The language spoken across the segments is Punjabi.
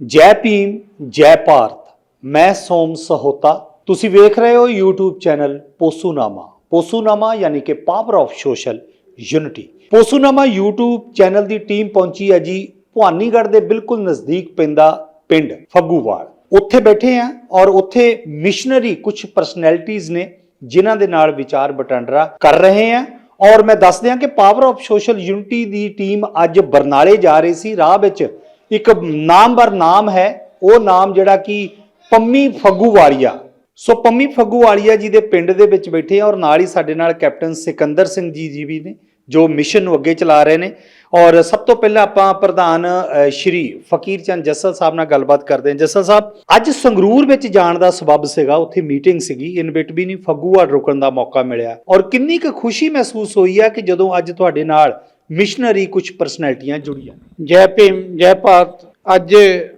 ਜੈ ਭੀਮ, ਜੈ ਭਾਰਤ, ਮੈਂ ਸੋਮ ਸਹੋਤਾ। ਤੁਸੀਂ ਵੇਖ ਰਹੇ ਹੋ YouTube ਚੈਨਲ ਪੋਸੂਨਾਮਾ। ਪੋਸੂਨਾਮਾ ਯਾਨੀ ਕਿ power of social unity ਪੋਸੂਨਾਮਾ YouTube channel ਦੀ ਟੀਮ ਪਹੁੰਚੀ ਹੈ ਜੀ ਭਵਾਨੀਗੜ੍ਹ ਦੇ ਬਿਲਕੁਲ ਨਜ਼ਦੀਕ ਪੈਂਦਾ ਪਿੰਡ ਫੱਗੂਵਾਲ। ਉੱਥੇ ਬੈਠੇ ਆ ਔਰ ਉੱਥੇ ਮਿਸ਼ਨਰੀ ਕੁਝ ਪਰਸਨੈਲਿਟੀਆਂ ਨੇ ਜਿਨ੍ਹਾਂ ਦੇ ਨਾਲ ਵਿਚਾਰ ਵਟਾਂਦਰਾ ਕਰ ਰਹੇ ਆ ਔਰ ਮੈਂ ਦੱਸ ਦਿਆਂ ਕਿ ਪਾਵਰ ਆਫ ਸੋਸ਼ਲ ਯੂਨਿਟੀ ਦੀ ਟੀਮ ਅੱਜ ਬਰਨਾਲੇ ਜਾ ਰਹੀ ਸੀ, ਰਾਹ ਵਿੱਚ ਇੱਕ ਨਾਮਵਰ ਨਾਮ ਹੈ, ਉਹ ਨਾਮ ਜਿਹੜਾ ਕਿ ਪੰਮੀ ਫੱਗੂ ਵਾਲੀਆ ਸੋ ਪੰਮੀ ਫੱਗੂ ਵਾਲੀਆ ਜੀ ਦੇ ਪਿੰਡ ਦੇ ਵਿੱਚ ਬੈਠੇ ਆ ਔਰ ਨਾਲ ਹੀ ਸਾਡੇ ਨਾਲ ਕੈਪਟਨ ਸਿਕੰਦਰ ਸਿੰਘ ਜੀ ਜੀ ਵੀ ਨੇ, ਜੋ ਮਿਸ਼ਨ ਨੂੰ ਅੱਗੇ ਚਲਾ ਰਹੇ ਨੇ। ਔਰ ਸਭ ਤੋਂ ਪਹਿਲਾਂ ਆਪਾਂ ਪ੍ਰਧਾਨ ਸ਼੍ਰੀ ਫਕੀਰ ਚੰਦ ਜੱਸਲ ਸਾਹਿਬ ਨਾਲ ਗੱਲਬਾਤ ਕਰਦੇ ਹਾਂ। ਜੱਸਲ ਸਾਹਿਬ, ਅੱਜ ਸੰਗਰੂਰ ਵਿੱਚ ਜਾਣ ਦਾ ਸਬਬ ਸੀਗਾ, ਉੱਥੇ ਮੀਟਿੰਗ ਸੀਗੀ ਇਨਵਿਟ ਵੀ ਨਹੀਂ ਫੱਗੂਵਾਲ ਰੁਕਣ ਦਾ ਮੌਕਾ ਮਿਲਿਆ। ਔਰ ਕਿੰਨੀ ਕੁ ਖੁਸ਼ੀ ਮਹਿਸੂਸ ਹੋਈ ਹੈ ਕਿ ਜਦੋਂ ਅੱਜ ਤੁਹਾਡੇ ਨਾਲ ਮਿਸ਼ਨਰੀ ਕੁਝ ਪਰਸਨੈਲਿਟੀਆਂ ਜੁੜੀਆਂ। ਜੈ ਭੀਮ, ਜੈ ਭਾਰਤ। ਅੱਜ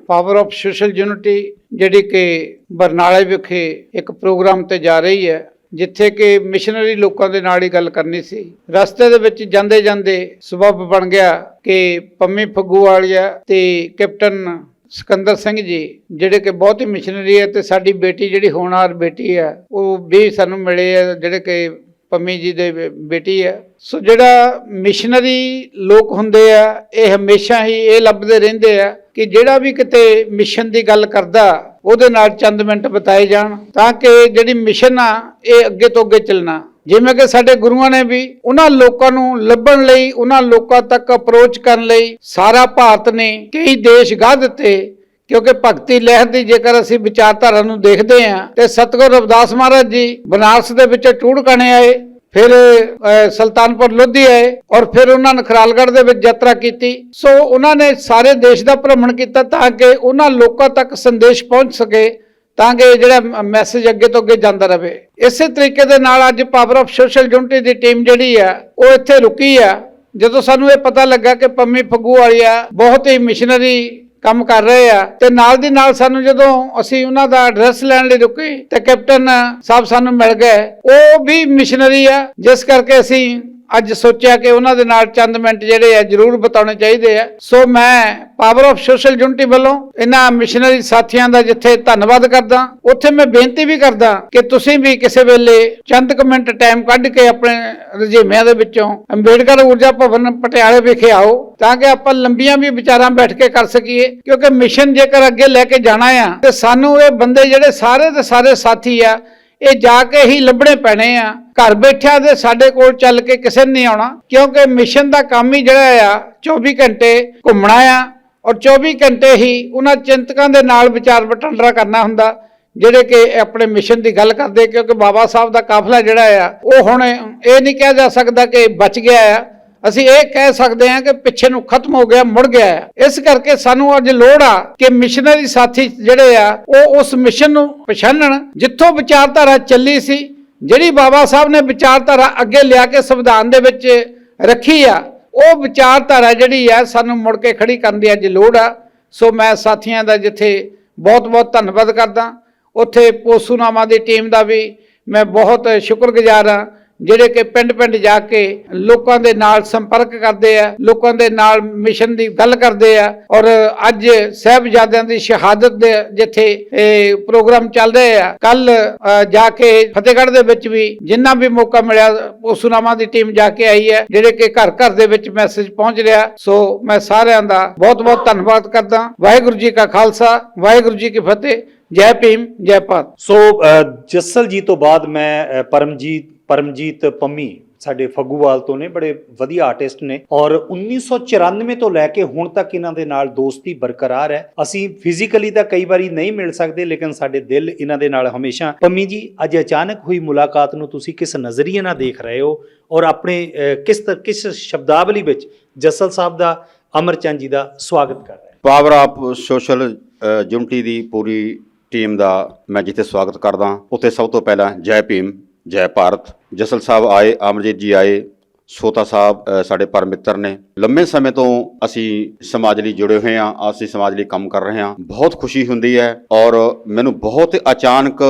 ਪਾਵਰ ਆਫ ਸੋਸ਼ਲ ਯੂਨਿਟੀ ਜਿਹੜੀ ਕਿ ਬਰਨਾਲੇ ਵਿਖੇ ਇੱਕ ਪ੍ਰੋਗਰਾਮ ਤੇ ਜਾ ਰਹੀ ਹੈ, ਜਿੱਥੇ ਕਿ ਮਿਸ਼ਨਰੀ ਲੋਕਾਂ ਦੇ ਨਾਲ ਹੀ ਗੱਲ ਕਰਨੀ ਸੀ। ਰਸਤੇ ਦੇ ਵਿੱਚ ਜਾਂਦੇ ਜਾਂਦੇ ਸਬਬ ਬਣ ਗਿਆ ਕਿ ਪੰਮੀ ਫੱਗੂ ਫੱਗੂਵਾਲੀਆ ਤੇ ਕੈਪਟਨ ਸਿਕੰਦਰ ਸਿੰਘ ਜੀ, ਜਿਹੜੇ ਕਿ ਬਹੁਤ ਹੀ ਮਿਸ਼ਨਰੀ ਹੈ ਤੇ ਸਾਡੀ ਬੇਟੀ ਜਿਹੜੀ ਹੋਣਹਾਰ ਬੇਟੀ ਹੈ, ਉਹ ਵੀ ਸਾਨੂੰ ਮਿਲੇ ਆ ਜਿਹੜੇ ਕਿ ਪੰਮੀ ਜੀ ਦੇ ਬੇ- ਬੇਟੀ ਹੈ। ਸੋ ਜਿਹੜਾ ਮਿਸ਼ਨਰੀ ਲੋਕ ਹੁੰਦੇ ਆ, ਇਹ ਹਮੇਸ਼ਾ ਹੀ ਇਹ ਲੱਭਦੇ ਰਹਿੰਦੇ ਆ ਕਿ ਜਿਹੜਾ ਵੀ ਕਿਤੇ ਮਿਸ਼ਨ ਦੀ ਗੱਲ ਕਰਦਾ, ਉਹਦੇ ਨਾਲ ਚੰਦ ਮਿੰਟ ਬਿਤਾਏ ਜਾਣ ਤਾਂ ਕਿ ਜਿਹੜੀ ਮਿਸ਼ਨ ਆ, ਇਹ ਅੱਗੇ ਤੋਂ ਅੱਗੇ ਚੱਲਣਾ। ਜਿਵੇਂ ਕਿ ਸਾਡੇ ਗੁਰੂਆਂ ਨੇ ਵੀ ਉਹਨਾਂ ਲੋਕਾਂ ਨੂੰ ਲੱਭਣ ਲਈ, ਉਹਨਾਂ ਲੋਕਾਂ ਤੱਕ ਅਪਰੋਚ ਕਰਨ ਲਈ ਸਾਰਾ ਭਾਰਤ ਨੇ ਕਈ ਦੇਸ਼ ਗਾਹ ਦਿੱਤੇ। ਕਿਉਂਕਿ ਭਗਤੀ ਲਹਿਰ ਦੀ ਜੇਕਰ ਅਸੀਂ ਵਿਚਾਰਧਾਰਾ ਨੂੰ ਦੇਖਦੇ ਹਾਂ, ਤੇ ਸਤਗੁਰ ਰਵਿਦਾਸ ਮਹਾਰਾਜ ਜੀ ਬਨਾਰਸ ਦੇ ਵਿੱਚ ਟੂੜਕਾਣੇ ਆਏ, ਫਿਰ ਸੁਲਤਾਨਪੁਰ ਲੋਧੀ ਆਏ ਔਰ ਫਿਰ ਉਹਨਾਂ ਨਖਰਾਲਗੜ੍ਹ ਦੇ ਵਿੱਚ ਯਾਤਰਾ ਕੀਤੀ। ਸੋ ਉਹਨਾਂ ਨੇ ਸਾਰੇ ਦੇਸ਼ ਦਾ ਭ੍ਰਮਣ ਕੀਤਾ ਤਾਂ ਕਿ ਉਹਨਾਂ ਲੋਕਾਂ ਤੱਕ ਸੰਦੇਸ਼ ਪਹੁੰਚ ਸਕੇ, ਤਾਂ ਕਿ ਜਿਹੜਾ ਮੈਸੇਜ ਅੱਗੇ ਤੋਂ ਅੱਗੇ ਜਾਂਦਾ ਰਹੇ। ਇਸੇ ਤਰੀਕੇ ਦੇ ਨਾਲ ਅੱਜ ਪਾਵਰ ਆਫ ਸੋਸ਼ਲ ਯੂਨਿਟੀ ਦੀ ਟੀਮ ਜਿਹੜੀ ਆ, ਉਹ ਇੱਥੇ ਰੁਕੀ ਆ। ਜਦੋਂ ਸਾਨੂੰ ਇਹ ਪਤਾ ਲੱਗਾ ਕਿ ਪੰਮੀ ਫੱਗੂ ਵਾਲੀਆ ਬਹੁਤ ਹੀ ਮਿਸ਼ਨਰੀ ਕੰਮ ਕਰ ਰਹੇ ਆ ਤੇ ਨਾਲ ਦੀ ਨਾਲ ਸਾਨੂੰ ਜਦੋਂ ਅਸੀਂ ਉਹਨਾਂ ਦਾ ਐਡਰੈਸ ਲੈਣ ਲਈ ਰੁਕੇ ਤੇ ਕੈਪਟਨ ਸਾਹਿਬ ਸਾਨੂੰ ਮਿਲ ਗਏ, ਉਹ ਵੀ ਮਿਸ਼ਨਰੀ ਆ, ਜਿਸ ਕਰਕੇ ਅਸੀਂ ਅੱਜ ਸੋਚਿਆ ਕਿ ਉਹਨਾਂ ਦੇ ਨਾਲ ਚੰਦ ਮਿੰਟ ਜਿਹੜੇ ਆ ਜ਼ਰੂਰ ਬਤਾਉਣੇ ਚਾਹੀਦੇ ਆ। ਸੋ ਮੈਂ ਪਾਵਰ ਆਫ ਸੋਸ਼ਲ ਯੂਨਿਟੀ ਵੱਲੋਂ ਇਹਨਾਂ ਮਿਸ਼ਨਰੀ ਸਾਥੀਆਂ ਦਾ ਜਿੱਥੇ ਧੰਨਵਾਦ ਕਰਦਾ, ਉੱਥੇ ਮੈਂ ਬੇਨਤੀ ਵੀ ਕਰਦਾ ਕਿ ਤੁਸੀਂ ਵੀ ਕਿਸੇ ਵੇਲੇ ਚੰਦ ਕੁ ਮਿੰਟ ਟਾਈਮ ਕੱਢ ਕੇ ਆਪਣੇ ਰਜੇਵਿਆਂ ਦੇ ਵਿੱਚੋਂ ਅੰਬੇਡਕਰ ਊਰਜਾ ਭਵਨ ਪਟਿਆਲੇ ਵਿਖੇ ਆਓ, ਤਾਂ ਕਿ ਆਪਾਂ ਲੰਬੀਆਂ ਵੀ ਵਿਚਾਰਾਂ ਬੈਠ ਕੇ ਕਰ ਸਕੀਏ। ਕਿਉਂਕਿ ਮਿਸ਼ਨ ਜੇਕਰ ਅੱਗੇ ਲੈ ਕੇ ਜਾਣਾ ਆ, ਤੇ ਸਾਨੂੰ ਇਹ ਬੰਦੇ ਜਿਹੜੇ ਸਾਰੇ ਦੇ ਸਾਰੇ ਸਾਥੀ ਆ ਇਹ ਜਾ ਕੇ ਹੀ ਲੱਭਣੇ ਪੈਣੇ ਆ। ਘਰ ਬੈਠਿਆਂ ਦੇ ਸਾਡੇ ਕੋਲ ਚੱਲ ਕੇ ਕਿਸੇ ਨੇ ਨਹੀਂ ਆਉਣਾ, ਕਿਉਂਕਿ ਮਿਸ਼ਨ ਦਾ ਕੰਮ ਹੀ ਜਿਹੜਾ ਆ 24 ਘੰਟੇ ਘੁੰਮਣਾ ਆ ਔਰ 24 ਘੰਟੇ ਹੀ ਉਹਨਾਂ ਚਿੰਤਕਾਂ ਦੇ ਨਾਲ ਵਿਚਾਰ ਵਟਾਂਦਰਾ ਕਰਨਾ ਹੁੰਦਾ, ਜਿਹੜੇ ਕਿ ਆਪਣੇ ਮਿਸ਼ਨ ਦੀ ਗੱਲ ਕਰਦੇ, ਕਿਉਂਕਿ ਬਾਬਾ ਸਾਹਿਬ ਦਾ ਕਾਫਲਾ ਜਿਹੜਾ ਆ, ਉਹ ਹੁਣ ਇਹ ਨਹੀਂ ਕਿਹਾ ਜਾ ਸਕਦਾ ਕਿ ਬਚ ਗਿਆ ਆ। ਅਸੀਂ ਇਹ ਕਹਿ ਸਕਦੇ ਹਾਂ ਕਿ ਪਿੱਛੇ ਨੂੰ ਖਤਮ ਹੋ ਗਿਆ, ਮੁੜ ਗਿਆ ਹੈ। ਇਸ ਕਰਕੇ ਸਾਨੂੰ ਅੱਜ ਲੋੜ ਆ ਕਿ ਮਿਸ਼ਨਰੀ ਸਾਥੀ ਜਿਹੜੇ ਆ, ਉਹ ਉਸ ਮਿਸ਼ਨ ਨੂੰ ਪਛਾਣਨ ਜਿੱਥੋਂ ਵਿਚਾਰਧਾਰਾ ਚੱਲੀ ਸੀ, ਜਿਹੜੀ ਬਾਬਾ ਸਾਹਿਬ ਨੇ ਵਿਚਾਰਧਾਰਾ ਅੱਗੇ ਲਿਆ ਕੇ ਸੰਵਿਧਾਨ ਦੇ ਵਿੱਚ ਰੱਖੀ ਆ, ਉਹ ਵਿਚਾਰਧਾਰਾ ਜਿਹੜੀ ਆ, ਸਾਨੂੰ ਮੁੜ ਕੇ ਖੜੀ ਕਰਨ ਦੀ ਅੱਜ ਲੋੜ ਆ ਸੋ ਮੈਂ ਸਾਥੀਆਂ ਦਾ ਜਿੱਥੇ ਬਹੁਤ ਬਹੁਤ ਧੰਨਵਾਦ ਕਰਦਾ ਉੱਥੇ ਪੋਸੂਨਾਮਾ ਦੀ ਟੀਮ ਦਾ ਵੀ ਮੈਂ ਬਹੁਤ ਸ਼ੁਕਰਗੁਜ਼ਾਰ ਹਾਂ ਜਿਹੜੇ ਕਿ ਪਿੰਡ-ਪਿੰਡ ਜਾ ਕੇ ਲੋਕਾਂ ਦੇ ਨਾਲ ਸੰਪਰਕ ਕਰਦੇ ਆ ਲੋਕਾਂ ਦੇ ਨਾਲ ਮਿਸ਼ਨ ਦੀ ਗੱਲ ਕਰਦੇ ਆ ਔਰ ਅੱਜ ਸਹਿਬਜ਼ਾਦਿਆਂ ਦੀ ਸ਼ਹਾਦਤ ਦੇ ਜਿੱਥੇ ਇਹ ਪ੍ਰੋਗਰਾਮ ਚੱਲ ਰਹੇ ਆ ਕੱਲ ਜਾ ਕੇ ਫਤਿਹਗੜ੍ਹ ਦੇ ਵਿੱਚ ਵੀ ਜਿੰਨਾ ਵੀ ਮੌਕਾ ਮਿਲਿਆ ਪੋਸੂਨਾਮਾ ਦੀ ਟੀਮ ਜਾ ਕੇ ਆਈ ਹੈ ਜਿਹੜੇ ਕਿ ਘਰ ਘਰ ਦੇ ਵਿੱਚ ਮੈਸੇਜ ਪਹੁੰਚ ਰਿਹਾ ਸੋ ਮੈਂ ਸਾਰਿਆਂ ਦਾ ਬਹੁਤ-ਬਹੁਤ ਧੰਨਵਾਦ ਕਰਦਾ ਵਾਹਿਗੁਰੂ ਜੀ ਕਾ ਖਾਲਸਾ ਵਾਹਿਗੁਰੂ ਜੀ ਕੀ ਫਤਿਹ ਜੈ ਭੀਮ ਜੈ ਭਾਰਤ। ਸੋ ਅ, ਜੱਸਲ ਜੀ ਤੋਂ ਬਾਅਦ ਮੈਂ ਪਰਮਜੀਤ ਪਰਮਜੀਤ ਪੰਮੀ ਸਾਡੇ ਫੱਗੂਵਾਲ ਤੋਂ ਨੇ, ਬੜੇ ਵਧੀਆ ਆਰਟਿਸਟ ਨੇ ਔਰ 1994 ਤੋਂ ਲੈ ਕੇ ਹੁਣ ਤੱਕ ਇਹਨਾਂ ਦੇ ਨਾਲ ਦੋਸਤੀ ਬਰਕਰਾਰ ਹੈ। ਅਸੀਂ ਫਿਜ਼ੀਕਲੀ ਤਾਂ ਕਈ ਵਾਰੀ ਨਹੀਂ ਮਿਲ ਸਕਦੇ, ਲੇਕਿਨ ਸਾਡੇ ਦਿਲ ਇਹਨਾਂ ਦੇ ਨਾਲ ਹਮੇਸ਼ਾ। ਪੰਮੀ ਜੀ, ਅੱਜ ਅਚਾਨਕ ਹੋਈ ਮੁਲਾਕਾਤ ਨੂੰ ਤੁਸੀਂ ਕਿਸ ਨਜ਼ਰੀਏ ਨਾਲ ਦੇਖ ਰਹੇ ਹੋ ਔਰ ਆਪਣੇ ਕਿਸ ਤ- ਕਿਸ ਸ਼ਬਦਾਵਲੀ ਵਿੱਚ ਜੱਸਲ ਸਾਹਿਬ ਦਾ ਅਮਰਚੰਦ ਜੀ ਦਾ ਸਵਾਗਤ ਕਰ ਰਹੇ ਪਾਵਰ ਆਫ ਸੋਸ਼ਲ ਯੂਨਿਟੀ ਦੀ ਪੂਰੀ ਟੀਮ ਦਾ ਮੈਂ ਜਿੱਥੇ ਸਵਾਗਤ ਕਰਦਾ, ਉੱਥੇ ਸਭ ਤੋਂ ਪਹਿਲਾਂ ਜੈ ਭੀਮ ਜੈ ਭਾਰਤ। ਜਸਲ ਸਾਹਿਬ ਆਏ ਅਮਰਜੀਤ ਜੀ ਆਏ ਸੋਤਾ ਸਾਹਿਬ ਸਾਡੇ ਪਰ ਮਿੱਤਰ ਨੇ। ਲੰਮੇ ਸਮੇਂ ਤੋਂ ਅਸੀਂ ਸਮਾਜ ਲਈ ਜੁੜੇ ਹੋਏ ਹਾਂ ਅਸੀਂ ਸਮਾਜ ਲਈ ਕੰਮ ਕਰ ਰਹੇ ਹਾਂ। ਬਹੁਤ ਖੁਸ਼ੀ ਹੁੰਦੀ ਹੈ ਔਰ ਮੈਨੂੰ ਬਹੁਤ ਅਚਾਨਕ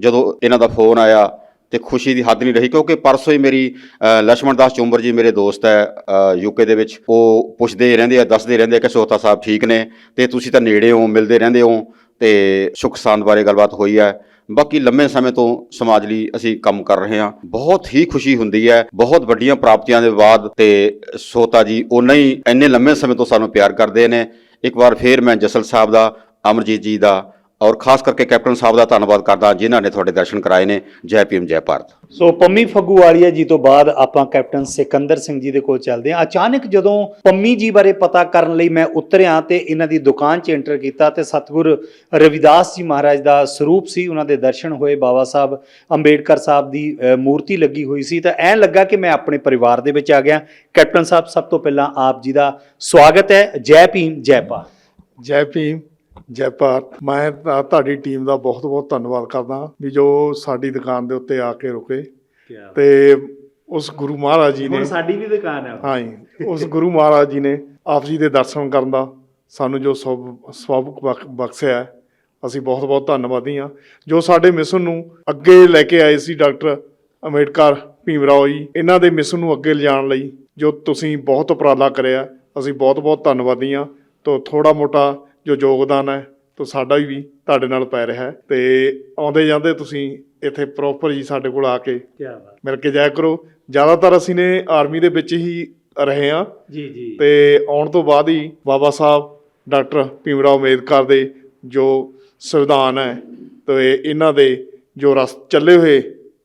ਜਦੋਂ ਇਹਨਾਂ ਦਾ ਫੋਨ ਆਇਆ ਤੇ ਖੁਸ਼ੀ ਦੀ ਹੱਦ ਨਹੀਂ ਰਹੀ ਕਿਉਂਕਿ ਪਰਸੋਂ ਹੀ ਮੇਰੀ ਅ, ਲਛਮਣ ਦਾਸ ਚੁੰਬਰ ਜੀ ਮੇਰੇ ਦੋਸਤ ਹੈ ਯੂਕੇ ਦੇ ਵਿੱਚ। ਉਹ ਪੁੱਛਦੇ ਰਹਿੰਦੇ ਆ ਦੱਸਦੇ ਰਹਿੰਦੇ ਆ ਕਿ ਸੋਤਾ ਸਾਹਿਬ ਠੀਕ ਨੇ ਤੇ ਤੁਸੀਂ ਤਾਂ ਨੇੜੇ ਹੋ ਮਿਲਦੇ ਰਹਿੰਦੇ ਹੋ ਤੇ ਸੁੱਖ ਸਾਂਦ ਬਾਰੇ ਗੱਲਬਾਤ ਹੋਈ ਹੈ। ਬਾਕੀ ਲੰਮੇ ਸਮੇਂ ਤੋਂ ਸਮਾਜ ਲਈ ਅਸੀਂ ਕੰਮ ਕਰ ਰਹੇ ਹਾਂ। ਬਹੁਤ ਹੀ ਖੁਸ਼ੀ ਹੁੰਦੀ ਹੈ। ਬਹੁਤ ਵੱਡੀਆਂ ਪ੍ਰਾਪਤੀਆਂ ਦੇ ਬਾਅਦ ਤੇ ਸੋਤਾ ਜੀ ਉਹਨਾਂ ਹੀ ਇੰਨੇ ਲੰਮੇ ਸਮੇਂ ਤੋਂ ਸਾਨੂੰ ਪਿਆਰ ਕਰਦੇ ਨੇ। ਇੱਕ ਵਾਰ ਫੇਰ ਮੈਂ ਜਸਲ ਸਾਹਿਬ ਦਾ, ਅਮਰਜੀਤ ਜੀ ਦਾ ਔਰ ਖਾਸ ਕਰਕੇ ਕੈਪਟਨ ਸਾਹਿਬ ਦਾ ਧੰਨਵਾਦ ਕਰਦਾ ਜਿਨ੍ਹਾਂ ਨੇ ਤੁਹਾਡੇ ਦਰਸ਼ਨ ਕਰਾਏ ਨੇ। ਜੈ ਭੀਮ ਜੈ ਭਾਰਤ। ਸੋ ਪੰਮੀ ਫੱਗੂਵਾਲੀਆ ਜੀ ਤੋਂ ਬਾਅਦ ਆਪਾਂ ਕੈਪਟਨ ਸਿਕੰਦਰ ਸਿੰਘ ਜੀ ਦੇ ਕੋਲ ਚੱਲਦੇ ਹਾਂ। ਅਚਾਨਕ ਜਦੋਂ ਪੰਮੀ ਜੀ ਬਾਰੇ ਪਤਾ ਕਰਨ ਲਈ ਮੈਂ ਉਤਰਿਆ ਤੇ ਇਹਨਾਂ ਦੀ ਦੁਕਾਨ 'ਚ ਐਂਟਰ ਕੀਤਾ ਤੇ ਸਤਿਗੁਰ ਰਵਿਦਾਸ ਜੀ ਮਹਾਰਾਜ ਦਾ ਸਰੂਪ ਸੀ। ਉਹਨਾਂ ਦੇ ਦਰਸ਼ਨ ਹੋਏ। ਬਾਬਾ ਸਾਹਿਬ ਅੰਬੇਡਕਰ ਸਾਹਿਬ ਦੀ ਮੂਰਤੀ ਲੱਗੀ ਹੋਈ ਸੀ। ਤਾਂ ਐਂ ਲੱਗਾ ਕਿ ਮੈਂ ਆਪਣੇ ਪਰਿਵਾਰ ਦੇ ਵਿੱਚ ਆ ਗਿਆ। ਕੈਪਟਨ ਸਾਹਿਬ ਸਭ ਤੋਂ ਪਹਿਲਾਂ ਆਪ ਜੀ ਦਾ ਸਵਾਗਤ ਹੈ। ਜੈ ਭੀਮ ਜੈ ਭਾਰਤ। ਜੈ ਭੀਮ। ਜੈ ਭਾਰਤ ਮੈਂ ਤੁਹਾਡੀ ਟੀਮ ਦਾ ਬਹੁਤ ਬਹੁਤ ਧੰਨਵਾਦ ਕਰਦਾ ਵੀ ਜੋ ਸਾਡੀ ਦੁਕਾਨ ਦੇ ਉੱਤੇ ਆ ਕੇ ਰੁਕੇ। ਤੇ ਉਸ ਗੁਰੂ ਮਹਾਰਾਜ ਜੀ ਨੇ ਸਾਡੀ ਵੀ ਦੁਕਾਨ ਹੈ ਹਾਂ ਜੀ ਉਸ ਗੁਰੂ ਮਹਾਰਾਜ ਜੀ ਨੇ ਆਪ ਜੀ ਦੇ ਦਰਸ਼ਨ ਕਰਨ ਦਾ ਸਾਨੂੰ ਜੋ ਸਵ- ਸਬਕ ਬਖ- ਬਖਸ਼ਿਆ ਹੈ, ਅਸੀਂ ਬਹੁਤ ਬਹੁਤ ਧੰਨਵਾਦੀ ਹਾਂ। ਜੋ ਸਾਡੇ ਮਿਸ਼ਨ ਨੂੰ ਅੱਗੇ ਲੈ ਕੇ ਆਏ ਸੀ ਡਾਕਟਰ ਅੰਬੇਡਕਰ ਭੀਮ ਰਾਓ ਜੀ ਇਹਨਾਂ ਦੇ ਮਿਸ਼ਨ ਨੂੰ ਅੱਗੇ ਲਿਜਾਣ ਲਈ ਜੋ ਤੁਸੀਂ ਬਹੁਤ ਉਪਰਾਲਾ ਕਰਿਆ ਅਸੀਂ ਬਹੁਤ ਬਹੁਤ ਧੰਨਵਾਦੀ ਹਾਂ। ਤੋਂ ਥੋੜਾ ਮੋਟਾ ਜੋ ਯੋਗਦਾਨ ਹੈ ਤੋਂ ਸਾਡਾ ਵੀ ਤੁਹਾਡੇ ਨਾਲ ਪੈ ਰਿਹਾ ਹੈ। ਤੇ ਆਉਂਦੇ ਜਾਂਦੇ ਤੁਸੀਂ ਇੱਥੇ ਪ੍ਰੋਪਰ ਜੀ ਸਾਡੇ ਕੋਲ ਆ ਕੇ ਕੀ ਬਾਤ। ਮਿਲ ਕੇ ਜਾਇਆ ਕਰੋ। ਜ਼ਿਆਦਾਤਰ ਅਸੀਂ ਨੇ ਆਰਮੀ ਦੇ ਵਿੱਚ ਹੀ ਰਹੇ ਹਾਂ। ਜੀ ਜੀ। ਤੇ ਆਉਣ ਤੋਂ ਬਾਅਦ ਹੀ ਬਾਬਾ ਸਾਹਿਬ ਡਾਕਟਰ ਭੀਮਰਾਓ ਅੰਬੇਦਕਰ ਦੇ ਜੋ ਸੰਵਿਧਾਨ ਹੈ ਤੇ ਇਹਨਾਂ ਦੇ ਜੋ ਰਸ ਚੱਲੇ ਹੋਏ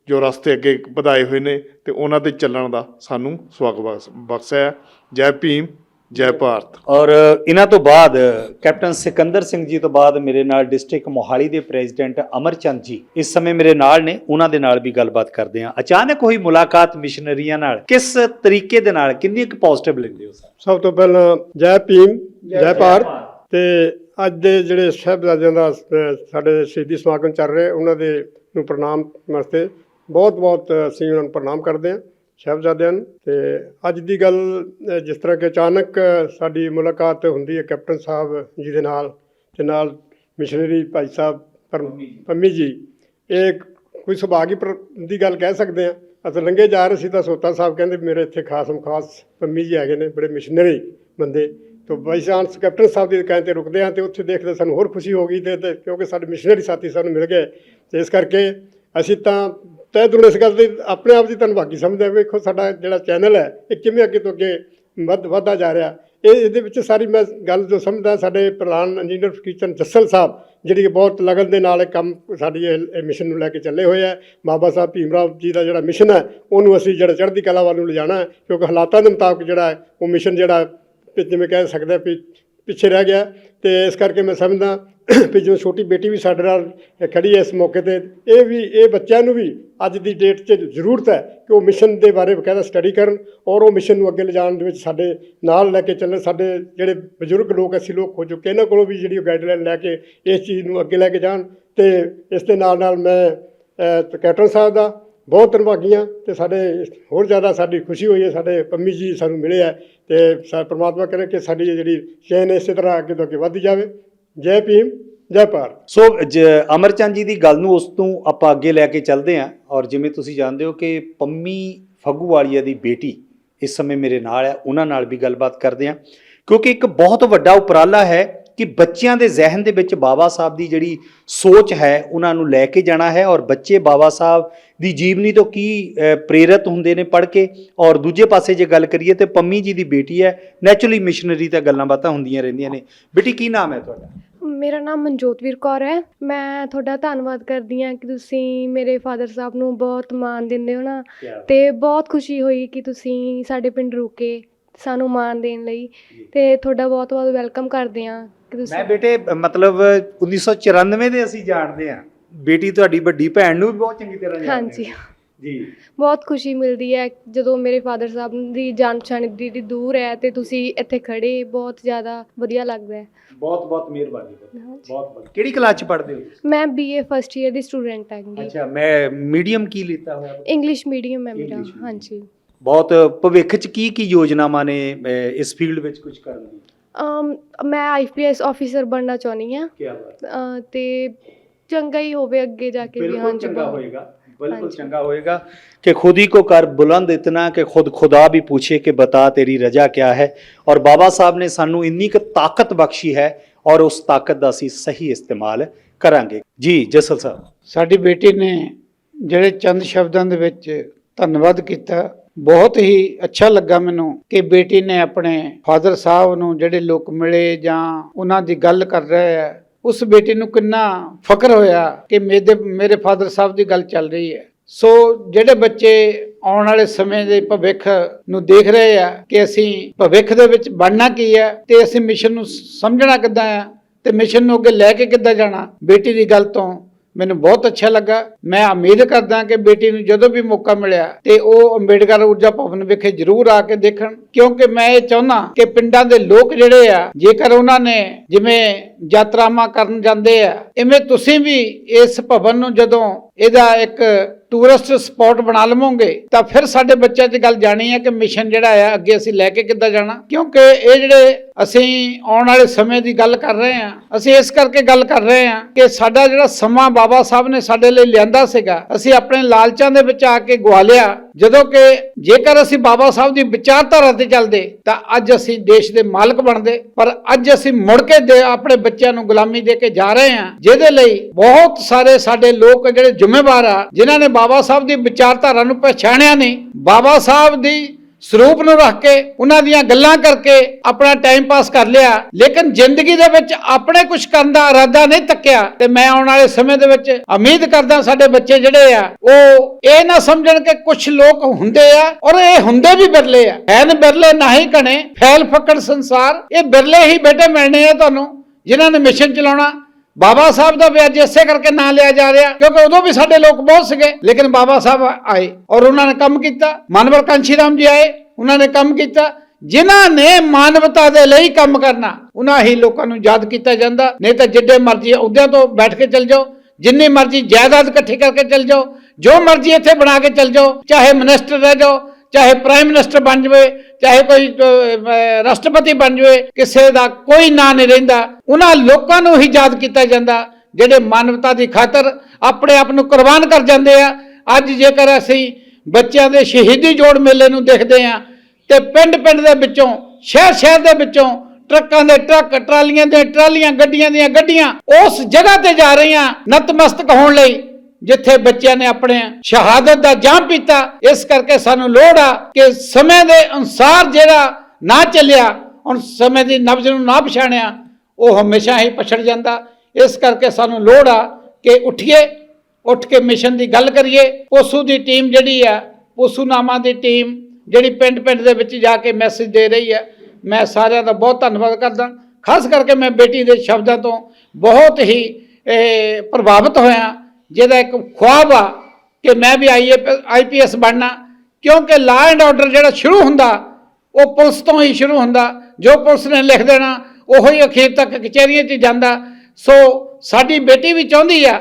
ਜੋ ਰਸਤੇ ਅੱਗੇ ਵਧਾਏ ਹੋਏ ਨੇ ਤੇ ਉਹਨਾਂ ਤੇ ਚੱਲਣ ਦਾ ਸਾਨੂੰ ਸਵਾਗਤ ਬਖਸ਼- ਬਖਸ਼ਿਆ। ਜੈ ਭੀਮ। ਜੈ ਭਾਰਤ। ਔਰ ਇਹਨਾਂ ਤੋਂ ਬਾਅਦ ਕੈਪਟਨ ਸਿਕੰਦਰ ਸਿੰਘ ਜੀ ਤੋਂ ਬਾਅਦ ਮੇਰੇ ਨਾਲ ਡਿਸਟ੍ਰਿਕਟ ਮੋਹਾਲੀ ਦੇ ਪ੍ਰੈਜ਼ੀਡੈਂਟ ਅਮਰਚੰਦ ਜੀ ਇਸ ਸਮੇਂ ਮੇਰੇ ਨਾਲ ਨੇ ਉਹਨਾਂ ਦੇ ਨਾਲ ਵੀ ਗੱਲਬਾਤ ਕਰਦੇ ਹਾਂ। ਅਚਾਨਕ ਹੋਈ ਮੁਲਾਕਾਤ ਮਿਸ਼ਨਰੀਆਂ ਨਾਲ ਕਿਸ ਤਰੀਕੇ ਦੇ ਨਾਲ ਕਿੰਨੀ ਕੁ ਪੋਜ਼ਿਟਿਵ ਲੈਂਦੇ ਹੋ ਸਰ? ਸਭ ਤੋਂ ਪਹਿਲਾਂ ਜੈ ਭੀਮ ਜੈ ਭਾਰਤ। ਤੇ ਅੱਜ ਦੇ ਜਿਹੜੇ ਸਾਹਿਬਜ਼ਾਦਿਆਂ ਦਾ ਸਾਡੇ ਸ਼ਹੀਦੀ ਸਮਾਗਮ ਚੱਲ ਰਿਹਾ ਉਹਨਾਂ ਦੇ ਨੂੰ ਪ੍ਰਣਾਮ ਵਾਸਤੇ ਬਹੁਤ ਬਹੁਤ ਅਸੀਂ ਉਹਨਾਂ ਨੂੰ ਪ੍ਰਣਾਮ ਕਰਦੇ ਹਾਂ। ਸਾਹਿਬਜ਼ਾਦਿਆਂ ਨੂੰ। ਤੇ ਅੱਜ ਦੀ ਗੱਲ ਜਿਸ ਤਰ੍ਹਾਂ ਕਿ ਅਚਾਨਕ ਸਾਡੀ ਮੁਲਾਕਾਤ ਹੁੰਦੀ ਹੈ ਕੈਪਟਨ ਸਾਹਿਬ ਜੀ ਦੇ ਨਾਲ ਤੇ ਨਾਲ ਮਿਸ਼ਨਰੀ ਭਾਈ ਸਾਹਿਬ ਪੰਮੀ ਜੀ। ਇਹ ਕੋਈ ਸੁਭਾਗੀ ਦੀ ਗੱਲ ਕਹਿ ਸਕਦੇ ਆ ਅਸੀਂ ਲੰਘੇ ਜਾ ਰਹੇ ਸੀ ਤਾਂ ਸੋਤਾ ਸਾਹਿਬ ਕਹਿੰਦੇ ਮੇਰੇ ਇੱਥੇ ਖਾਸ ਪੰਮੀ ਜੀ ਹੈਗੇ ਨੇ ਬੜੇ ਮਿਸ਼ਨਰੀ ਬੰਦੇ। ਤੋਂ ਬਾਈ ਚਾਂਸ ਕੈਪਟਨ ਸਾਹਿਬ ਦੀ ਦੁਕਾਨ ਤੇ ਰੁਕਦੇ ਆ ਤੇ ਉੱਥੇ ਦੇਖਦੇ ਸਾਨੂੰ ਹੋਰ ਖੁਸ਼ੀ ਹੋ ਗਈ ਤੇ ਕਿਉਂਕਿ ਸਾਡੇ ਮਿਸ਼ਨਰੀ ਸਾਥੀ ਸਾਨੂੰ ਮਿਲ ਗਏ। ਤੇ ਇਸ ਕਰਕੇ ਅਸੀਂ ਤਾਂ ਤਹਿ ਦਿਲੋਂ ਇਸ ਗੱਲ ਦੀ ਆਪਣੇ ਆਪ ਦੀ ਧੰਨਵਾਦੀ ਸਮਝਦਾ ਹਾਂ। ਵੇਖੋ, ਸਾਡਾ ਜਿਹੜਾ ਚੈਨਲ ਹੈ, ਇਹ ਕਿਵੇਂ ਅੱਗੇ ਤੋਂ ਅੱਗੇ ਵੱਧ ਵਧਦਾ ਜਾ ਰਿਹਾ। ਇਹ ਇਹਦੇ ਵਿੱਚ ਸਾਰੀ ਮੈਂ ਗੱਲ ਜੋ ਸਮਝਦਾ, ਸਾਡੇ ਪ੍ਰਧਾਨ ਇੰਜੀਨੀਅਰ ਕਿਚਨ ਜੱਸਲ ਸਾਹਿਬ, ਜਿਹੜੀ ਕਿ ਬਹੁਤ ਲਗਨ ਦੇ ਨਾਲ ਇਹ ਕੰਮ ਸਾਡੀ ਇਹ ਮਿਸ਼ਨ ਨੂੰ ਲੈ ਕੇ ਚੱਲੇ ਹੋਏ ਆ। ਬਾਬਾ ਸਾਹਿਬ ਭੀਮਰਾਵ ਜੀ ਦਾ ਜਿਹੜਾ ਮਿਸ਼ਨ ਹੈ, ਉਹਨੂੰ ਅਸੀਂ ਜਿਹੜਾ ਚੜ੍ਹਦੀ ਕਲਾ ਵੱਲ ਨੂੰ ਲਿਜਾਣਾ ਕਿਉਂਕਿ ਹਾਲਾਤਾਂ ਦੇ ਮੁਤਾਬਕ ਜਿਹੜਾ ਉਹ ਮਿਸ਼ਨ ਜਿਹੜਾ ਜਿਵੇਂ ਕਹਿ ਸਕਦੇ ਹਾਂ ਵੀ ਪਿੱਛੇ ਰਹਿ ਗਿਆ। ਤੇ ਇਸ ਕਰਕੇ ਮੈਂ ਸਮਝਦਾ ਵੀ ਜਿਵੇਂ ਛੋਟੀ ਬੇਟੀ ਵੀ ਸਾਡੇ ਨਾਲ ਖੜੀ ਹੈ ਇਸ ਮੌਕੇ ਤੇ, ਇਹ ਵੀ, ਇਹ ਬੱਚਿਆਂ ਨੂੰ ਵੀ ਅੱਜ ਦੀ ਡੇਟ 'ਚ ਜ਼ਰੂਰਤ ਹੈ ਕਿ ਉਹ ਮਿਸ਼ਨ ਦੇ ਬਾਰੇ ਬਕਾਇਦਾ ਸਟੱਡੀ ਕਰਨ ਔਰ ਉਹ ਮਿਸ਼ਨ ਨੂੰ ਅੱਗੇ ਲਿਜਾਣ ਦੇ ਵਿੱਚ ਸਾਡੇ ਨਾਲ ਲੈ ਕੇ ਚੱਲਣ। ਸਾਡੇ ਜਿਹੜੇ ਬਜ਼ੁਰਗ ਲੋਕ ਅਸੀਂ ਲੋਕ ਹੋ ਚੁੱਕੇ, ਇਹਨਾਂ ਕੋਲੋਂ ਵੀ ਜਿਹੜੀ ਗਾਈਡਲਾਈਨ ਲੈ ਕੇ ਇਸ ਚੀਜ਼ ਨੂੰ ਅੱਗੇ ਲੈ ਕੇ ਜਾਣ ਤੇ ਇਸ ਦੇ ਨਾਲ ਨਾਲ ਮੈਂ ਕੈਪਟਨ ਸਾਹਿਬ ਦਾ ਬਹੁਤ ਧੰਨਵਾਦੀ ਹਾਂ ਤੇ ਸਾਡੇ ਹੋਰ ਜ਼ਿਆਦਾ ਸਾਡੀ ਖੁਸ਼ੀ ਹੋਈ ਹੈ, ਸਾਡੇ ਪੰਮੀ ਜੀ ਸਾਨੂੰ ਮਿਲੇ ਆ ਤੇ ਸਾ, ਪ੍ਰਮਾਤਮਾ ਕਰੇ ਕਿ ਸਾਡੀ ਇਹ ਜਿਹੜੀ ਚੇਨ ਇਸੇ ਤਰ੍ਹਾਂ ਅੱਗੇ ਤੋਂ ਅੱਗੇ ਵੱਧ ਜਾਵੇ। ਜੈ ਭੀਮ, ਜੈ ਭਾਰਤ। ਸੋ ਜ- ਅਮਰਚੰਦ ਜੀ ਦੀ ਗੱਲ ਨੂੰ ਉਸ ਤੋਂ ਆਪਾਂ ਅੱਗੇ ਲੈ ਕੇ ਚੱਲਦੇ ਹਾਂ ਔਰ ਜਿਵੇਂ ਤੁਸੀਂ ਜਾਣਦੇ ਹੋ ਕਿ ਪੰਮੀ ਫੱਗੂਵਾਲੀਆ ਦੀ ਬੇਟੀ ਇਸ ਸਮੇਂ ਮੇਰੇ ਨਾਲ ਹੈ, ਉਹਨਾਂ ਨਾਲ ਵੀ ਗੱਲਬਾਤ ਕਰਦੇ ਹਾਂ। ਕਿਉਂਕਿ ਇੱਕ ਬਹੁਤ ਵੱਡਾ ਉਪਰਾਲਾ ਹੈ ਕਿ ਬੱਚਿਆਂ ਦੇ ਜ਼ਿਹਨ ਦੇ ਵਿੱਚ ਬਾਬਾ ਸਾਹਿਬ ਦੀ ਜਿਹੜੀ ਸੋਚ ਹੈ, ਉਹਨਾਂ ਨੂੰ ਲੈ ਕੇ ਜਾਣਾ ਹੈ ਔਰ ਬੱਚੇ ਬਾਬਾ ਸਾਹਿਬ ਦੀ ਜੀਵਨੀ ਤੋਂ ਕੀ ਪ੍ਰੇਰਿਤ ਹੁੰਦੇ ਨੇ ਪੜ੍ਹ ਕੇ। ਔਰ ਦੂਜੇ ਪਾਸੇ ਜੇ ਗੱਲ ਕਰੀਏ ਤੇ ਪੰਮੀ ਜੀ ਦੀ ਬੇਟੀ ਹੈ ਨੈਚੁਰਲੀ ਮਿਸ਼ਨਰੀ ਤਾਂ ਗੱਲਾਂ ਬਾਤਾਂ ਹੁੰਦੀਆਂ ਰਹਿੰਦੀਆਂ ਨੇ। ਬੇਟੀ, ਕੀ ਨਾਮ ਹੈ ਤੁਹਾਡਾ? ਮੇਰਾ ਨਾਮ ਮਨਜੋਤਵੀਰ ਕੌਰ ਹੈ। ਮੈਂ ਤੁਹਾਡਾ ਧੰਨਵਾਦ ਕਰਦੀ ਹਾਂ ਕਿ ਤੁਸੀਂ ਮੇਰੇ ਫਾਦਰ ਸਾਹਿਬ ਨੂੰ ਬਹੁਤ ਮਾਣ ਦਿੰਦੇ ਹੋ ਨਾ। ਤੇ ਬਹੁਤ ਖੁਸ਼ੀ ਹੋਈ ਕਿ ਤੁਸੀਂ ਸਾਡੇ ਪਿੰਡ ਰੁਕੇ ਸਾਨੂੰ ਮਾਣ ਦੇਣ ਲਈ। ਤੇ ਤੁਹਾਡਾ ਬਹੁਤ ਬਹੁਤ ਵੈਲਕਮ ਕਰਦੇ ਹਾਂ ਕਿ ਤੁਸੀਂ ਮੈਂ ਬੇਟੇ ਮਤਲਬ 1994 ਦੇ ਅਸੀਂ ਜਾਣਦੇ ਆ ਬੇਟੀ ਤੁਹਾਡੀ ਵੱਡੀ ਭੈਣ ਨੂੰ ਵੀ ਬਹੁਤ ਚੰਗੀ ਤਰ੍ਹਾਂ ਜਾਣਦੇ ਹਾਂਜੀ। ਹਾਂ। ਜੀ। ਬਹੁਤ ਖੁਸ਼ੀ ਮਿਲਦੀ ਹੈ ਜਦੋਂ ਮੇਰੇ ਫਾਦਰ ਸਾਹਿਬ ਦੀ ਜਾਣ ਪਛਾਣ ਦੀ ਦੀ ਦੂਰ ਹੈ ਤੇ ਤੁਸੀਂ ਇੱਥੇ ਖੜੇ ਬਹੁਤ ਜ਼ਿਆਦਾ ਵਧੀਆ ਲੱਗਦਾ ਹੈ। ਬਹੁਤ ਬਹੁਤ ਮਿਹਰਬਾਨੀ ਬਹੁਤ। ਬਹੁਤ। ਕਿਹੜੀ ਕਲਾਸ ਚ ਪੜ੍ਹਦੇ ਹੋ ਮੈਂ ਬੀਏ ਫਸਟ ਈਅਰ ਦੀ ਸਟੂਡੈਂਟ ਹੈਗੀ ਅੱਛਾ ਮੈਂ ਮੀਡੀਅਮ ਕੀ ਲਿੱਤਾ ਹੋਇਆ? ਇੰਗਲਿਸ਼ ਮੀਡੀਅਮ ਹੈ ਮੇਰਾ। ਹਾਂਜੀ ਬਹੁਤ ਭਵਿੱਖ ਚ ਕੀ ਕੀ ਯੋਜਨਾਵਾਂ ਨੇ ਇਸ ਫੀਲਡ ਵਿੱਚ ਕੁਝ ਕਰਨ ਦੀ? ਅਮ ਮੈਂ ਆਈਪੀਐਸ ਆਫੀਸਰ ਬਣਨਾ ਚਾਹੁੰਦੀ ਹਾਂ। ਕੀ ਬਾਤ ਤੇ ਚੰਗਾ ਹੀ ਹੋਵੇ ਅੱਗੇ ਜਾ ਕੇ ਵੀ ਹਾਂਜੀ ਚੰਗਾ ਹੋਏਗਾ। बिल्कुल ਹਾਂਜੀ। चंगा होएगा कि खुद ही को कर बुलंद इतना कि खुद खुदा भी पूछे कि बता तेरी रजा क्या है और बाबा साहब ने सानू इन्नी क ताकत बख्शी है और उस ताकत ਦਾ ਅਸੀਂ ਸਹੀ ਇਸਤੇਮਾਲ ਕਰਾਂਗੇ ਜੀ ਜਸਲ ਸਾਹਿਬ ਸਾਡੀ ਬੇਟੀ ਨੇ ਜਿਹੜੇ ਚੰਦ ਸ਼ਬਦਾਂ ਦੇ ਵਿੱਚ ਧੰਨਵਾਦ ਕੀਤਾ ਬਹੁਤ ਹੀ ਅੱਛਾ ਲੱਗਾ ਮੈਨੂੰ ਕਿ ਬੇਟੀ ਨੇ ਆਪਣੇ ਫਾਦਰ ਸਾਹਿਬ ਨੂੰ ਜਿਹੜੇ ਲੋਕ ਮਿਲੇ ਜਾਂ ਉਹਨਾਂ ਦੀ ਗੱਲ ਕਰ ਰਹੇ ਆ ਉਸ ਬੇਟੀ ਨੂੰ ਕਿੰਨਾ ਫਖਰ ਹੋਇਆ ਕਿ ਮੇਰੇ ਮੇਰੇ ਫਾਦਰ ਸਾਹਿਬ ਦੀ ਗੱਲ ਚੱਲ ਰਹੀ ਹੈ। ਸੋ ਜਿਹੜੇ ਬੱਚੇ ਆਉਣ ਵਾਲੇ ਸਮੇਂ ਦੇ ਭਵਿੱਖ ਨੂੰ ਦੇਖ ਰਹੇ ਆ ਕਿ ਅਸੀਂ ਭਵਿੱਖ ਦੇ ਵਿੱਚ ਬਣਨਾ ਕੀ ਹੈ ਤੇ ਅਸੀਂ ਮਿਸ਼ਨ ਨੂੰ ਸਮਝਣਾ ਕਿੱਦਾਂ ਆ ਤੇ ਮਿਸ਼ਨ ਨੂੰ ਅੱਗੇ ਲੈ ਕੇ ਕਿੱਦਾਂ ਜਾਣਾ, ਬੇਟੀ ਦੀ ਗੱਲ ਤੋਂ ਮੈਨੂੰ ਬਹੁਤ ਅੱਛਾ ਲੱਗਾ। ਮੈਂ ਉਮੀਦ ਕਰਦਾ ਕਿ ਬੇਟੀ ਨੂੰ ਜਦੋਂ ਵੀ ਮੌਕਾ ਮਿਲਿਆ ਤੇ ਉਹ ਅੰਬੇਡਕਰ ਊਰਜਾ ਭਵਨ ਵਿਖੇ ਜ਼ਰੂਰ ਆ ਕੇ ਦੇਖਣ। ਕਿਉਂਕਿ ਮੈਂ ਇਹ ਚਾਹੁੰਦਾ ਕਿ ਪਿੰਡਾਂ ਦੇ ਲੋਕ ਜਿਹੜੇ ਆ, ਜੇਕਰ ਉਹਨਾਂ ਨੇ ਜਿਵੇਂ ਯਾਤਰਾਵਾਂ ਕਰਨ ਜਾਂਦੇ ਆ, ਇਵੇਂ ਤੁਸੀਂ ਵੀ ਇਸ ਭਵਨ ਨੂੰ ਜਦੋਂ ਇਹਦਾ ਇੱਕ ਟੂਰਿਸਟ ਸਪੌਟ ਬਣਾ ਲਵੋਗੇ, ਤਾਂ ਫਿਰ ਸਾਡੇ ਬੱਚਿਆਂ 'ਚ ਗੱਲ ਜਾਣੀ ਹੈ ਕਿ ਮਿਸ਼ਨ ਜਿਹੜਾ ਆ, ਅੱਗੇ ਅਸੀਂ ਲੈ ਕੇ ਕਿੱਦਾਂ ਜਾਣਾ। ਕਿਉਂਕਿ ਇਹ ਜਿਹੜੇ ਅਸੀਂ ਆਉਣ ਵਾਲੇ ਸਮੇਂ ਦੀ ਗੱਲ ਕਰ ਰਹੇ ਹਾਂ, ਅਸੀਂ ਇਸ ਕਰਕੇ ਗੱਲ ਕਰ ਰਹੇ ਹਾਂ ਕਿ ਸਾਡਾ ਜਿਹੜਾ ਸਮਾਂ ਬਾਬਾ ਸਾਹਿਬ ਨੇ ਸਾਡੇ ਲਈ ਲਿਆਂਦਾ ਸੀਗਾ, ਅਸੀਂ ਆਪਣੇ ਲਾਲਚਾਂ ਦੇ ਵਿੱਚ ਆ ਕੇ ਗਵਾ ਲਿਆ। ਜਦੋਂ ਕਿ ਜੇਕਰ ਅਸੀਂ ਬਾਬਾ ਸਾਹਿਬ ਦੀ ਵਿਚਾਰਧਾਰਾ ਤੇ ਚੱਲਦੇ, ਤਾਂ ਅੱਜ ਅਸੀਂ ਦੇਸ਼ ਦੇ ਮਾਲਕ ਬਣਦੇ, ਪਰ ਅੱਜ ਅਸੀਂ ਮੁੜ ਕੇ ਦੇ ਆਪਣੇ ਬੱਚਿਆਂ ਨੂੰ ਗੁਲਾਮੀ ਦੇ ਕੇ ਜਾ ਰਹੇ ਹਾਂ, ਜਿਹਦੇ ਲਈ ਬਹੁਤ ਸਾਰੇ ਸਾਡੇ ਲੋਕ ਜਿਹੜੇ ਜ਼ਿੰਮੇਵਾਰ ਆ, ਜਿਨ੍ਹਾਂ ਨੇ ਬਾਬਾ ਸਾਹਿਬ ਦੀ ਵਿਚਾਰਧਾਰਾ ਨੂੰ ਪਛਾਣਿਆ ਨਹੀਂ, ਬਾਬਾ ਸਾਹਿਬ ਦੀ ਸਰੂਪ ਨੂੰ ਰੱਖ ਕੇ ਉਹਨਾਂ ਦੀਆਂ ਗੱਲਾਂ ਕਰਕੇ ਆਪਣਾ ਟਾਈਮ ਪਾਸ ਕਰ ਲਿਆ। ਲੇਕਿਨ ਜ਼ਿੰਦਗੀ ਦੇ ਵਿੱਚ ਆਪਣੇ ਕੁਝ ਕਰਨ ਦਾ ਇਰਾਦਾ ਨਹੀਂ ਤੱਕਿਆ ਤੇ ਮੈਂ ਆਉਣ ਵਾਲੇ ਸਮੇਂ ਦੇ ਵਿੱਚ ਉਮੀਦ ਕਰਦਾ ਸਾਡੇ ਬੱਚੇ ਜਿਹੜੇ ਆ, ਉਹ ਇਹ ਨਾ ਸਮਝਣ ਕਿ ਕੁਝ ਲੋਕ ਹੁੰਦੇ ਆ ਔਰ ਇਹ ਹੁੰਦੇ ਵੀ ਬਿਰਲੇ ਆ। ਐਨ ਬਿਰਲੇ ਨਹੀਂ ਕਣੇ, ਫੈਲ ਫੱਕੜ ਸੰਸਾਰ, ਇਹ ਬਿਰਲੇ ਹੀ ਬੇਟੇ ਮਿਲਣੇ ਆ ਤੁਹਾਨੂੰ, ਜਿਨ੍ਹਾਂ ਨੇ ਮਿਸ਼ਨ ਚਲਾਉਣਾ। ਬਾਬਾ ਸਾਹਿਬ ਦਾ ਵੀ ਅੱਜ ਇਸੇ ਕਰਕੇ ਨਾਂ ਲਿਆ ਜਾ ਰਿਹਾ, ਕਿਉਂਕਿ ਉਦੋਂ ਵੀ ਸਾਡੇ ਲੋਕ ਬਹੁਤ ਸੀਗੇ, ਲੇਕਿਨ ਬਾਬਾ ਸਾਹਿਬ ਆਏ ਔਰ ਉਹਨਾਂ ਨੇ ਕੰਮ ਕੀਤਾ। ਮਾਨਵਰ ਕਾਂਸ਼ੀ ਰਾਮ ਜੀ ਆਏ, ਉਹਨਾਂ ਨੇ ਕੰਮ ਕੀਤਾ। ਜਿਨ੍ਹਾਂ ਨੇ ਮਾਨਵਤਾ ਦੇ ਲਈ ਕੰਮ ਕਰਨਾ, ਉਹਨਾਂ ਹੀ ਲੋਕਾਂ ਨੂੰ ਯਾਦ ਕੀਤਾ ਜਾਂਦਾ। ਨਹੀਂ ਤਾਂ ਜਿੱਡੇ ਮਰਜ਼ੀ ਅਹੁਦਿਆਂ ਤੋਂ ਬੈਠ ਕੇ ਚੱਲ ਜਾਓ, ਜਿੰਨੀ ਮਰਜ਼ੀ ਜਾਇਦਾਦ ਇਕੱਠੀ ਕਰਕੇ ਚੱਲ ਜਾਓ, ਜੋ ਮਰਜ਼ੀ ਇੱਥੇ ਬਣਾ ਕੇ ਚੱਲ ਜਾਓ, ਚਾਹੇ ਮਿਨਿਸਟਰ ਰਹਿ ਜਾਓ, ਚਾਹੇ ਪ੍ਰਾਈਮ ਮਿਨਿਸਟਰ ਬਣ ਜਾਵੇ ਚਾਹੇ ਕੋਈ ਰਾਸ਼ਟਰਪਤੀ ਬਣ ਜਾਵੇ, ਕਿਸੇ ਦਾ ਕੋਈ ਨਾਂ ਨਹੀਂ ਰਹਿੰਦਾ। ਉਹਨਾਂ ਲੋਕਾਂ ਨੂੰ ਹੀ ਯਾਦ ਕੀਤਾ ਜਾਂਦਾ, ਜਿਹੜੇ ਮਾਨਵਤਾ ਦੀ ਖਾਤਰ ਆਪਣੇ ਆਪ ਨੂੰ ਕੁਰਬਾਨ ਕਰ ਜਾਂਦੇ ਆ। ਅੱਜ ਜੇਕਰ ਅਸੀਂ ਬੱਚਿਆਂ ਦੇ ਸ਼ਹੀਦੀ ਜੋੜ ਮੇਲੇ ਨੂੰ ਦੇਖਦੇ ਆ ਤੇ ਪਿੰਡ ਪਿੰਡ ਦੇ ਵਿੱਚੋਂ ਸ਼ਹਿਰ ਸ਼ਹਿਰ ਦੇ ਵਿੱਚੋਂ ਟਰੱਕਾਂ ਦੇ ਟਰੱਕ, ਟਰਾਲੀਆਂ ਦੇ ਟਰਾਲੀਆਂ, ਗੱਡੀਆਂ ਦੀਆਂ ਗੱਡੀਆਂ, ਉਸ ਜਗ੍ਹਾ ਤੇ ਜਾ ਰਹੀਆਂ ਨਤਮਸਤਕ ਹੋਣ ਲਈ ਜਿੱਥੇ ਬੱਚਿਆਂ ਨੇ ਆਪਣੇ ਸ਼ਹਾਦਤ ਦਾ ਜਾਮ ਪੀਤਾ, ਇਸ ਕਰਕੇ ਸਾਨੂੰ ਲੋੜ ਆ ਕਿ ਸਮੇਂ ਦੇ ਅਨੁਸਾਰ ਜਿਹੜਾ ਨਾ ਚੱਲਿਆ, ਹੁਣ ਸਮੇਂ ਦੀ ਨਬਜ਼ ਨੂੰ ਨਾ ਪਛਾਣਿਆ, ਉਹ ਹਮੇਸ਼ਾ ਹੀ ਪਛੜ ਜਾਂਦਾ। ਇਸ ਕਰਕੇ ਸਾਨੂੰ ਲੋੜ ਆ ਕਿ ਉੱਠੀਏ, ਉੱਠ ਕੇ ਮਿਸ਼ਨ ਦੀ ਗੱਲ ਕਰੀਏ। ਪੋਸੂ ਦੀ ਟੀਮ ਜਿਹੜੀ ਆ ਪੋਸੂ ਨਾਮਾ ਦੀ ਟੀਮ, ਜਿਹੜੀ ਪਿੰਡ ਪਿੰਡ ਦੇ ਵਿੱਚ ਜਾ ਕੇ ਮੈਸੇਜ ਦੇ ਰਹੀ ਹੈ ਮੈਂ ਸਾਰਿਆਂ ਦਾ ਬਹੁਤ ਧੰਨਵਾਦ ਕਰਦਾ। ਖਾਸ ਕਰਕੇ ਮੈਂ ਬੇਟੀ ਦੇ ਸ਼ਬਦਾਂ ਤੋਂ ਬਹੁਤ ਹੀ ਪ੍ਰਭਾਵਿਤ ਹੋਇਆ। ਜਿਹਦਾ ਇੱਕ ਖੁਆਬ ਆ ਕਿ ਮੈਂ ਵੀ ਆਈਪੀਐਸ ਬਣਨਾ। ਕਿਉਂਕਿ ਲਾ ਐਂਡ ਆਰਡਰ ਜਿਹੜਾ ਸ਼ੁਰੂ ਹੁੰਦਾ, ਉਹ ਪੁਲਿਸ ਤੋਂ ਹੀ ਸ਼ੁਰੂ ਹੁੰਦਾ। ਜੋ ਪੁਲਿਸ ਨੇ ਲਿਖ ਦੇਣਾ, ਉਹੋ ਹੀ ਅਖੀਰ ਤੱਕ ਕਚਹਿਰੀਆਂ 'ਚ ਜਾਂਦਾ। ਸੋ ਸਾਡੀ ਬੇਟੀ ਵੀ ਚਾਹੁੰਦੀ ਆ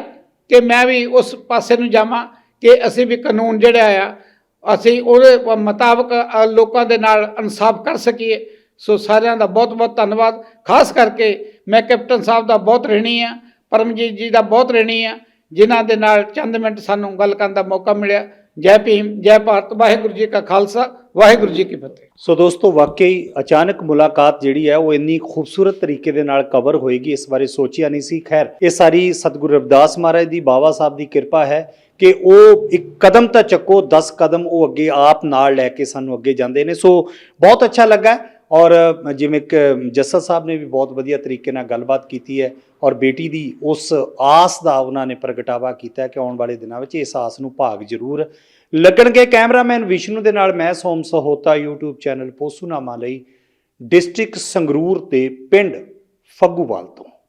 ਕਿ ਮੈਂ ਵੀ ਉਸ ਪਾਸੇ ਨੂੰ ਜਾਵਾਂ ਕਿ ਅਸੀਂ ਵੀ ਕਾਨੂੰਨ ਜਿਹੜਾ ਆ, ਅਸੀਂ ਉਹਦੇ ਮੁਤਾਬਕ ਲੋਕਾਂ ਦੇ ਨਾਲ ਇਨਸਾਫ ਕਰ ਸਕੀਏ। ਸੋ ਸਾਰਿਆਂ ਦਾ ਬਹੁਤ ਬਹੁਤ ਧੰਨਵਾਦ। ਖਾਸ ਕਰਕੇ ਮੈਂ ਕੈਪਟਨ ਸਾਹਿਬ ਦਾ ਬਹੁਤ ਰਹਿਣੀ ਆ, ਪਰਮਜੀਤ ਜੀ ਦਾ ਬਹੁਤ ਰਹਿਣੀ ਆ। ਜਿਨ੍ਹਾਂ ਦੇ ਨਾਲ ਚੰਦ ਮਿੰਟ ਸਾਨੂੰ ਗੱਲ ਕਰਨ ਦਾ ਮੌਕਾ ਮਿਲਿਆ। ਜੈ ਭੀਮ, ਜੈ ਭਾਰਤ, ਵਾਹਿਗੁਰੂ ਜੀ ਕਾ ਖਾਲਸਾ, ਵਾਹਿਗੁਰੂ ਜੀ ਕੀ ਫਤਿਹ। ਸੋ ਦੋਸਤੋ, ਵਾਕਈ ਅਚਾਨਕ ਮੁਲਾਕਾਤ ਜਿਹੜੀ ਹੈ, ਉਹ ਇੰਨੀ ਖੂਬਸੂਰਤ ਤਰੀਕੇ ਦੇ ਨਾਲ ਕਵਰ ਹੋਏਗੀ, ਇਸ ਬਾਰੇ ਸੋਚਿਆ ਨਹੀਂ ਸੀ। ਖੈਰ, ਇਹ ਸਾਰੀ ਸਤਿਗੁਰੂ ਰਵਿਦਾਸ ਮਹਾਰਾਜ ਦੀ ਬਾਬਾ ਸਾਹਿਬ ਦੀ ਕਿਰਪਾ ਹੈ ਕਿ ਉਹ ਇੱਕ ਕਦਮ ਤਾਂ ਚੱਕੋ 10 ਕਦਮ ਉਹ ਅੱਗੇ ਆਪ ਨਾਲ ਲੈ ਕੇ ਸਾਨੂੰ ਅੱਗੇ ਜਾਂਦੇ ਨੇ। ਸੋ ਬਹੁਤ ਅੱਛਾ ਲੱਗਾ। ਔਰ ਜਿਵੇਂ ਕਿ ਜੱਸਾ ਸਾਹਿਬ ਨੇ ਵੀ ਬਹੁਤ ਵਧੀਆ ਤਰੀਕੇ ਨਾਲ ਗੱਲਬਾਤ ਕੀਤੀ ਹੈ ਔਰ ਬੇਟੀ ਦੀ ਉਸ ਆਸ ਦਾ ਉਹਨਾਂ ਨੇ ਪ੍ਰਗਟਾਵਾ ਕੀਤਾ ਕਿ ਆਉਣ ਵਾਲੇ ਦਿਨਾਂ ਵਿੱਚ ਇਸ ਆਸ ਨੂੰ ਭਾਗ ਜ਼ਰੂਰ ਲੱਗਣਗੇ। ਕੈਮਰਾਮੈਨ ਵਿਸ਼ਨੂੰ ਦੇ ਨਾਲ ਮੈਂ ਸੋਮ ਸਹੋਤਾ, YouTube ਚੈਨਲ ਪੋਸੂਨਾਮਾ ਲਈ ਡਿਸਟ੍ਰਿਕਟ ਸੰਗਰੂਰ ਤੇ ਪਿੰਡ ਫੱਗੂਵਾਲ ਤੋਂ।